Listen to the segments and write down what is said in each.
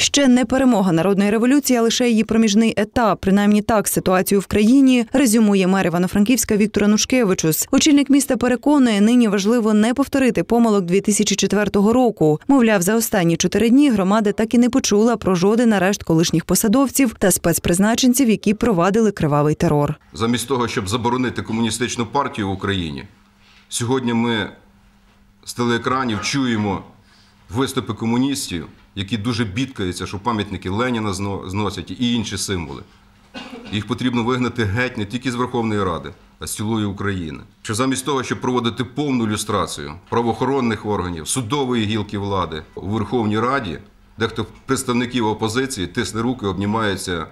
Ще не перемога народної революції, а лише її проміжний етап. Принаймні так ситуацію в країні резюмує мер Івано-Франківська Віктор Анушкевичус. Очільник міста переконує, нині важливо не повторити помилок 2004 року. Мовляв, за останні чотири дні громада так і не почула про жоден арешт колишніх посадовців та спецпризначенців, які провадили кривавий терор. Замість того, щоб заборонити комуністичну партію в Україні, сьогодні ми з телеекранів чуємо виступи комуністів, які дуже бідкаються, що пам'ятники Леніна зно- зносять і інші символи. Їх потрібно вигнати геть не тільки з Верховної Ради, а з цілої України. Що замість того, щоб проводити повну люстрацію правоохоронних органів, судової гілки влади у Верховній Раді, дехто представників опозиції тисне руки, обнімається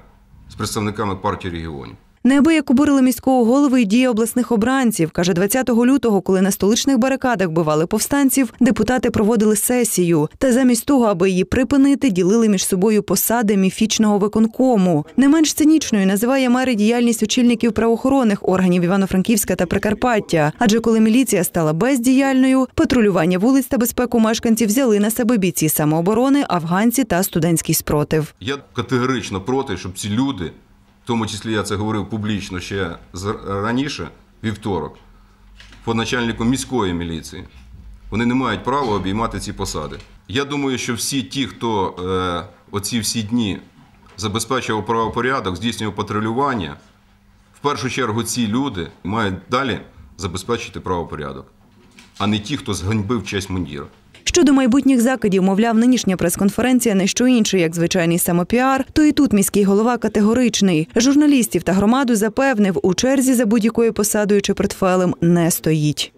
з представниками партії регіонів. Неабияк обурили міського голови і дії обласних обранців. Каже, 20 лютого, коли на столичних барикадах бивали повстанців, депутати проводили сесію. Та замість того, аби її припинити, ділили між собою посади міфічного виконкому. Не менш цинічною називає мери діяльність очільників правоохоронних органів Івано-Франківська та Прикарпаття. Адже коли міліція стала бездіяльною, патрулювання вулиць та безпеку мешканців взяли на себе бійці самооборони, афганці та студентський спротив. Я категорично проти, щоб ці люди, тому числі я це говорив публічно ще раніше, вівторок, по начальнику міської міліції, вони не мають права обіймати ці посади. Я думаю, що всі ті, хто е, оці всі дні забезпечував правопорядок, здійснював патрулювання, в першу чергу ці люди мають далі забезпечити правопорядок, а не ті, хто зганьбив честь мундіра. Щодо майбутніх закидів, мовляв, нинішня прес-конференція не що інше, як звичайний самопіар, то і тут міський голова категоричний. Журналістів та громаду запевнив, у черзі за будь-якою посадою чи портфелем не стоїть.